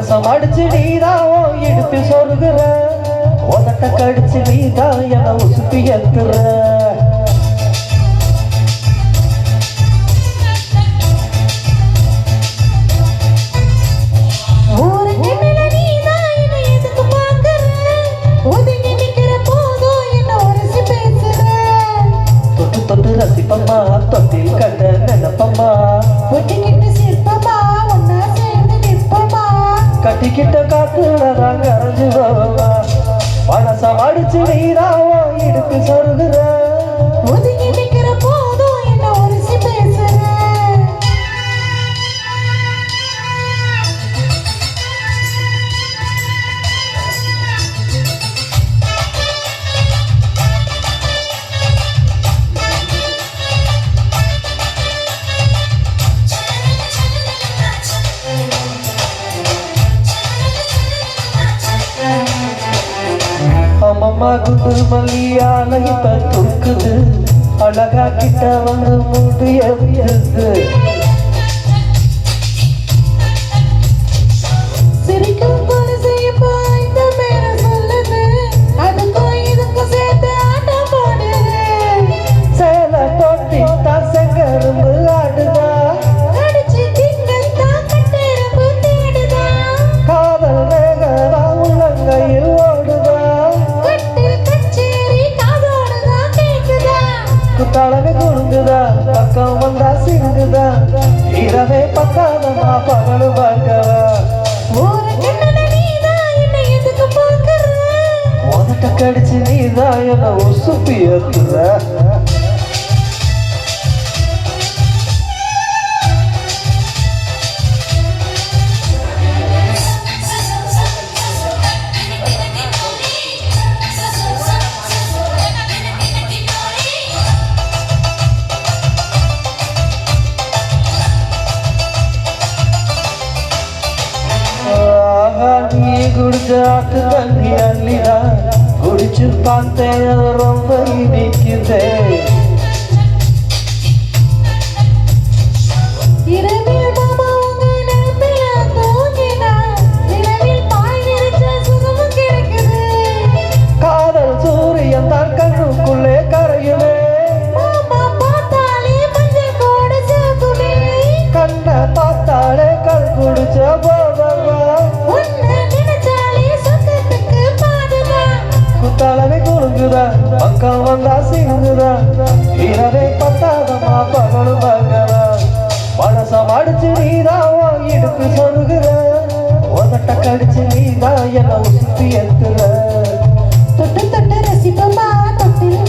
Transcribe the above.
மனசம் அடிச்சு நீதான் எடுத்து சொருகிற. உதட்ட கடிச்சு நீதான் என உசுப்பி எத்துற. தொட்டு தொட்டு ரசிப்பம்மா தொட்டில் கண்ட நினைப்பம்மா ஒட்டிக்கிட்டு கிட்ட காத்துல நாங்க அரைஞ்சு போவா. மனச அடிச்சு நீதான் எடுத்து சொருகிற. அம்மா குண்டு மல்லியால இப்ப தூக்குது அழகா கிட்ட வந்து முடியாது குத்தாளமே குறுங்குதா பக்கம் வந்தா சிங்குதா இரவே பத்தாதமா பகலு பார்க்கவா? கடிச்சு நீதான் என்ன உசுப்பி ஏத்துற? குடிச்ச ஆட்டு தண்ணி அள்ளிடா. குடிச்சு பார்த்தேன் அது ரொம்ப இனிக்குதே இரவில் மாமா உங்க நினைப்பில குத்தாளமே கொழுங்குதா பக்கம் வந்தா சிங்குதா. இரவே பத்தாதமா பகலு. பார்க்கறா மனசம் அடிச்சு நீதான் இடுப்பு சொருகிற. உதட்ட கடிச்சு நீதான் என்ன உசுத்தி எடுத்துற தொட்டு தொட்டு ரசிப்பமா தொட்டில்